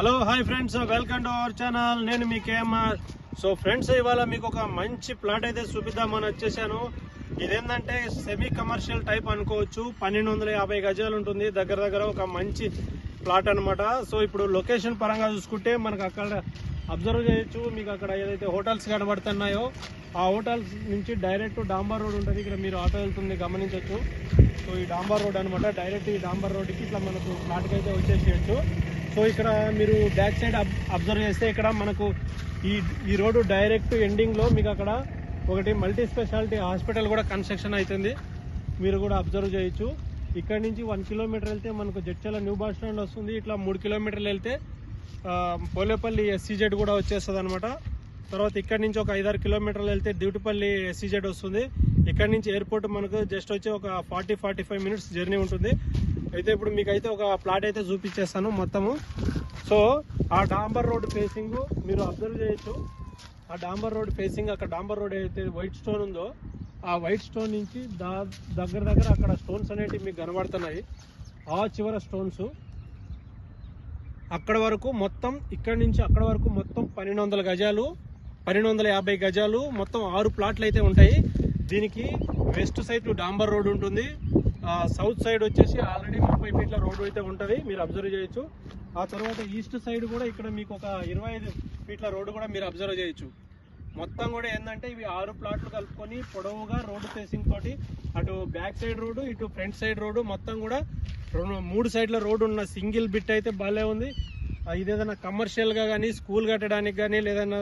Hello hi friends welcome to our channel నేను మీ KMR so friends ఇవాళ మీకు ఒక మంచి ప్లాట్ అయితే చూపిద్దామని వచ్చేసాను. ఇదేంటంటే సెమీ కమర్షియల్ టైప్ అనుకోవచ్చు. పన్నెండు వందల యాభై గజాలు ఉంటుంది. దగ్గర దగ్గర ఒక మంచి ప్లాట్ అన్నమాట. సో ఇప్పుడు లొకేషన్ పరంగా చూసుకుంటే మనకు అక్కడ అబ్జర్వ్ చేయొచ్చు. మీకు అక్కడ ఏదైతే హోటల్స్ కనబడుతున్నాయో ఆ హోటల్స్ నుంచి డైరెక్ట్ డాంబర్ రోడ్ ఉంటుంది. ఇక్కడ మీరు ఆటో వెళ్తుంది గమనించవచ్చు సో ఈ డాంబర్ రోడ్ అనమాట డైరెక్ట్ ఈ డాంబర్ రోడ్కి ఇట్లా మనకు ఫ్లాట్కి అయితే వచ్చేసేయచ్చు. సో ఇక్కడ మీరు బ్యాక్ సైడ్ అబ్- అబ్జర్వ్ చేస్తే ఇక్కడ మనకు ఈ ఈ రోడ్డు డైరెక్ట్ ఎండింగ్లో మీకు అక్కడ ఒకటి మల్టీ స్పెషాలిటీ హాస్పిటల్ కూడా కన్స్ట్రక్షన్ అవుతుంది. మీరు కూడా అబ్జర్వ్ చేయొచ్చు. ఇక్కడ నుంచి వన్ కిలోమీటర్ వెళ్తే మనకు జడ్చల న్యూ బస్ స్టాండ్ వస్తుంది. ఇట్లా మూడు కిలోమీటర్లు వెళ్తే పోలేపల్లి ఎస్సీజెడ్ కూడా వచ్చేస్తుంది అనమాట తర్వాత ఇక్కడ నుంచి ఒక ఐదారు కిలోమీటర్లు వెళ్తే డ్యూటిపల్లి ఎస్సీజెడ్ వస్తుంది. ఇక్కడ నుంచి ఎయిర్పోర్ట్ మనకు జస్ట్ వచ్చి ఒక forty forty five minutes journey ఉంటుంది. అయితే ఇప్పుడు మీకు అయితే ఒక ప్లాట్ అయితే చూపించేస్తాను మొత్తము. సో ఆ డాంబర్ రోడ్ ఫేసింగ్ మీరు అబ్జర్వ్ చేయొచ్చు. ఆ డాంబర్ రోడ్ ఫేసింగ్ అక్కడ డాంబర్ రోడ్ అయితే వైట్ స్టోన్ ఉందో ఆ వైట్ స్టోన్ నుంచి దా దగ్గర దగ్గర అక్కడ స్టోన్స్ అనేటివి మీకు కనబడుతున్నాయి. ఆ చివర స్టోన్స్ అక్కడ వరకు మొత్తం ఇక్కడ నుంచి అక్కడ వరకు మొత్తం పన్నెండు వందల గజాలు పన్నెండు వందల యాభై గజాలు మొత్తం ఆరు ప్లాట్లు అయితే ఉంటాయి. దీనికి వెస్ట్ సైడ్ డాంబర్ రోడ్ ఉంటుంది. సౌత్ సైడ్ వచ్చేసి ఆల్రెడీ ముప్పై ఫీట్ల రోడ్డు అయితే ఉంటుంది. మీరు అబ్జర్వ్ చేయొచ్చు. ఆ తర్వాత ఈస్ట్ సైడ్ కూడా ఇక్కడ మీకు ఒక ఇరవై ఐదు ఫీట్ల రోడ్డు కూడా మీరు అబ్జర్వ్ చేయొచ్చు. మొత్తం కూడా ఏంటంటే ఇవి ఆరు ప్లాట్లు కలుపుకొని పొడవుగా రోడ్డు ఫేసింగ్ తోటి అటు బ్యాక్ సైడ్ రోడ్డు ఇటు ఫ్రంట్ సైడ్ రోడ్డు మొత్తం కూడా రెండు మూడు సైడ్ల రోడ్డు ఉన్న సింగిల్ బిట్ అయితే భలే ఉంది. ఇదేదైనా కమర్షియల్గా కానీ స్కూల్ కట్టడానికి కానీ లేదన్నా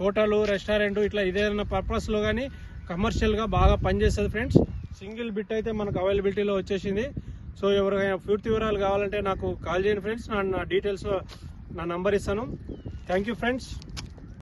హోటలు రెస్టారెంట్ ఇట్లా ఇదేదైనా పర్పస్లో కానీ కమర్షియల్గా బాగా పనిచేస్తుంది ఫ్రెండ్స్ సింగిల్ బిట్ అయితే మనకు అవైలబిలిటీలో వచ్చేసింది. సో ఎవరికైనా పూర్తి వివరాలు కావాలంటే నాకు కాల్ చేయండి ఫ్రెండ్స్. నా డీటెయిల్స్ నా నంబర్ ఇస్తాను. Thank you friends.